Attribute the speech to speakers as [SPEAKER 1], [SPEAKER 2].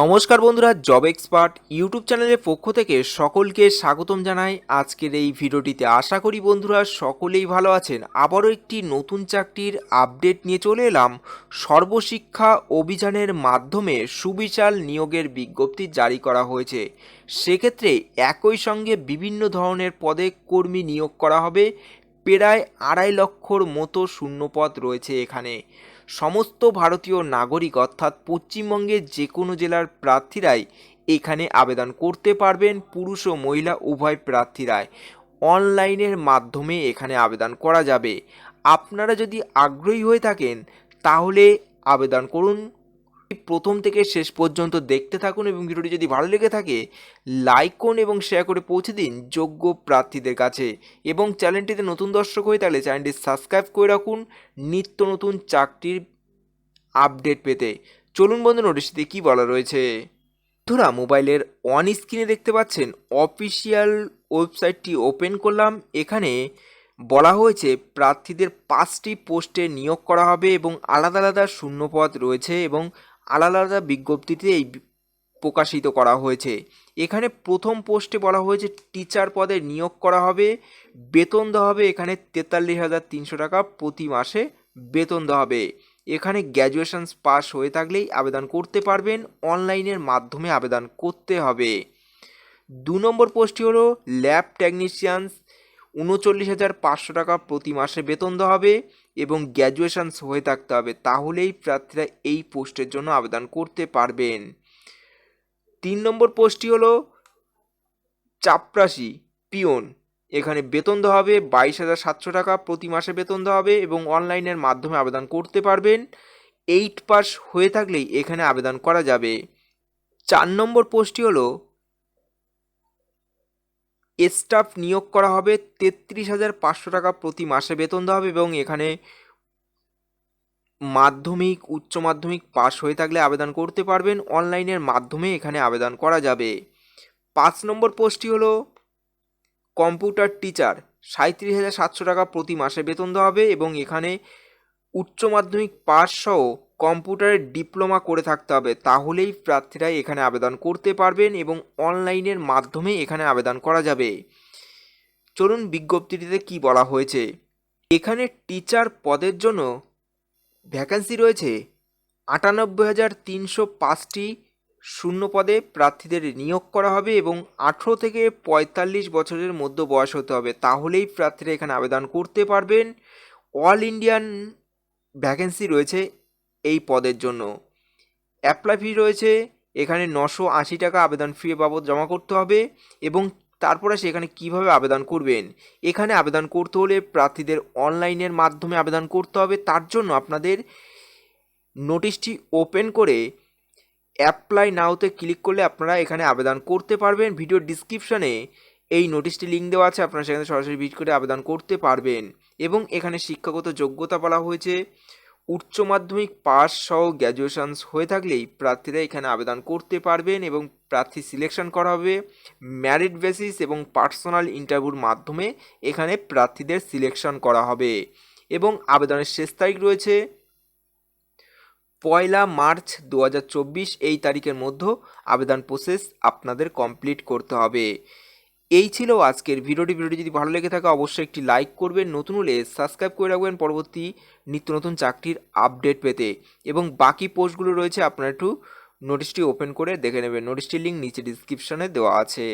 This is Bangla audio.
[SPEAKER 1] নমস্কার বন্ধুরা জব এক্সপার্ট ইউটিউব চ্যানেলের পক্ষ থেকে সকলকে স্বাগতম জানাই। আজকের এই ভিডিওটিতে আশা করি বন্ধুরা সকলেই ভালো আছেন। আবারও একটি নতুন চাকরির আপডেট নিয়ে চলে এলাম। সর্বশিক্ষা অভিযানের মাধ্যমে সুবিশাল নিয়োগের বিজ্ঞপ্তি জারি করা হয়েছে। সেক্ষেত্রে একই সঙ্গে বিভিন্ন ধরনের পদে কর্মী নিয়োগ করা হবে। প্রায় আড়াই লক্ষর মতো শূন্যপদ রয়েছে এখানে। সমস্ত ভারতীয় নাগরিক অর্থাৎ পশ্চিমবঙ্গের যে কোনো জেলার প্রার্থীরাই এখানে আবেদন করতে পারবেন পুরুষ ও মহিলা উভয় প্রার্থীরাই। অনলাইনের মাধ্যমে এখানে আবেদন করা যাবে। আপনারা যদি আগ্রহী হয়ে থাকেন, তাহলে আবেদন করুন। প্রথম থেকে শেষ পর্যন্ত দেখতে থাকুন এবং ভিডিওটি যদি ভালো লেগে থাকে লাইক করুন এবং শেয়ার করে পৌঁছে দিন যোগ্য প্রার্থীদের কাছে। এবং চ্যানেলটিতে নতুন দর্শক হয়ে থাকলে চ্যানেলটি সাবস্ক্রাইব করে রাখুন নিত্য নতুন চাকরির আপডেট পেতে। চলুন বন্ধু নোটিশটিতে কী বলা রয়েছে? বন্ধুরা, মোবাইলের অন স্ক্রিনে দেখতে পাচ্ছেন অফিসিয়াল ওয়েবসাইটটি ওপেন করলাম। এখানে বলা হয়েছে, প্রার্থীদের পাঁচটি পোস্টে নিয়োগ করা হবে এবং আলাদা আলাদা শূন্যপদ রয়েছে এবং আলাদা আলাদা বিজ্ঞপ্তিতে এই প্রকাশিত করা হয়েছে। এখানে প্রথম পোস্টে বলা হয়েছে, টিচার পদে নিয়োগ করা হবে, বেতন দেওয়া হবে এখানে তেতাল্লিশ হাজার তিনশো টাকা প্রতি মাসে বেতন দেওয়া হবে। এখানে গ্র্যাজুয়েশন পাস হয়ে থাকলেই আবেদন করতে পারবেন, অনলাইনের মাধ্যমে আবেদন করতে হবে। দু নম্বর পোস্টটি হলো, ল্যাব টেকনিশিয়ানস, উনচল্লিশ হাজার পাঁচশো টাকা প্রতি মাসে বেতন দেওয়া হবে। এবং গ্র্যাজুয়েশনস হয়ে থাকতে হবে, তাহলেই প্রার্থীরা এই পোস্টের জন্য আবেদন করতে পারবেন। তিন নম্বর পোস্টটি হলো চাপরাশি, পিওন। এখানে বেতন দেওয়া হবে বাইশ হাজার সাতশো টাকা প্রতি মাসে বেতন দেওয়া হবে এবং অনলাইনের মাধ্যমে আবেদন করতে পারবেন। এইট পাস হয়ে থাকলেই এখানে আবেদন করা যাবে। চার নম্বর পোস্টটি হলো স্টাফ নিয়োগ করা হবে তেত্রিশ হাজার পাঁচশো টাকা প্রতি মাসে বেতন দেওয়া হবে এবং এখানে মাধ্যমিক, উচ্চ মাধ্যমিক পাশ হয়ে থাকলে আবেদন করতে পারবেন। অনলাইনের মাধ্যমে এখানে আবেদন করা যাবে। পাঁচ নম্বর পোস্টটি হলো কম্পিউটার টিচার সাঁত্রিশ হাজার সাতশো টাকা প্রতি মাসে বেতন দেওয়া হবে এবং এখানে উচ্চ মাধ্যমিক পাস সহ কম্পিউটারের ডিপ্লোমা করে থাকতে হবে। তাহলেই প্রার্থীরা এখানে আবেদন করতে পারবেন এবং অনলাইনের মাধ্যমে এখানে আবেদন করা যাবে। চলুন বিজ্ঞপ্তিটিতে কি বলা হয়েছে? এখানে টিচার পদের জন্য ভ্যাকান্সি রয়েছে আটানব্বই হাজার তিনশো পাঁচটি শূন্য পদে প্রার্থীদের নিয়োগ করা হবে এবং আঠেরো থেকে পঁয়তাল্লিশ বছরের মধ্যে বয়স হতে হবে। তাহলেই প্রার্থীরা এখানে আবেদন করতে পারবেন। অল ইন্ডিয়ান ভ্যাকেন্সি রয়েছে এই পদের জন্য। অ্যাপ্লাই ফি রয়েছে, এখানে নশো আশি টাকা আবেদন ফি বাবদ জমা করতে হবে এবং তারপরে সেখানে কীভাবে আবেদন করবেন। এখানে আবেদন করতে হলে প্রার্থীদের অনলাইনের মাধ্যমে আবেদন করতে হবে। তার জন্য আপনাদের নোটিশটি ওপেন করে অ্যাপ্লাই নাওতে ক্লিক করলে আপনারা এখানে আবেদন করতে পারবেন। ভিডিও ডিসক্রিপশানে এই নোটিশটি লিঙ্ক দেওয়া আছে, আপনারা সেখানে সরাসরি ভিজিট করে আবেদন করতে পারবেন। এবং এখানে শিক্ষাগত যোগ্যতা বলা হয়েছে। উচ্চ মাধ্যমিক পাস সহ গ্র্যাজুয়েশনস হয়ে থাকলেই প্রার্থীরা এখানে আবেদন করতে পারবেন এবং প্রার্থী সিলেকশন করা হবে। ম্যারিট বেসিস এবং পার্সোনাল ইন্টারভিউর মাধ্যমে এখানে প্রার্থীদের সিলেকশন করা হবে এবং আবেদনের শেষ তারিখ রয়েছে পয়লা মার্চ দু হাজার চব্বিশ। এই তারিখের মধ্যে আবেদন প্রসেস আপনাদের কমপ্লিট করতে হবে। এই ছিল আজকের ভিডিওটি। ভিডিওটি যদি ভালো লেগে থাকে, অবশ্যই একটি লাইক করবেন। নতুন হলে সাবস্ক্রাইব করে রাখবেন পরবর্তী নিত্য নতুন চাকরির আপডেট পেতে। এবং বাকি পোস্টগুলো রয়েছে, আপনারা একটু নোটিশটি ওপেন করে দেখে নেবেন। নোটিশটির লিঙ্ক নিচে ডিসক্রিপশানে দেওয়া আছে।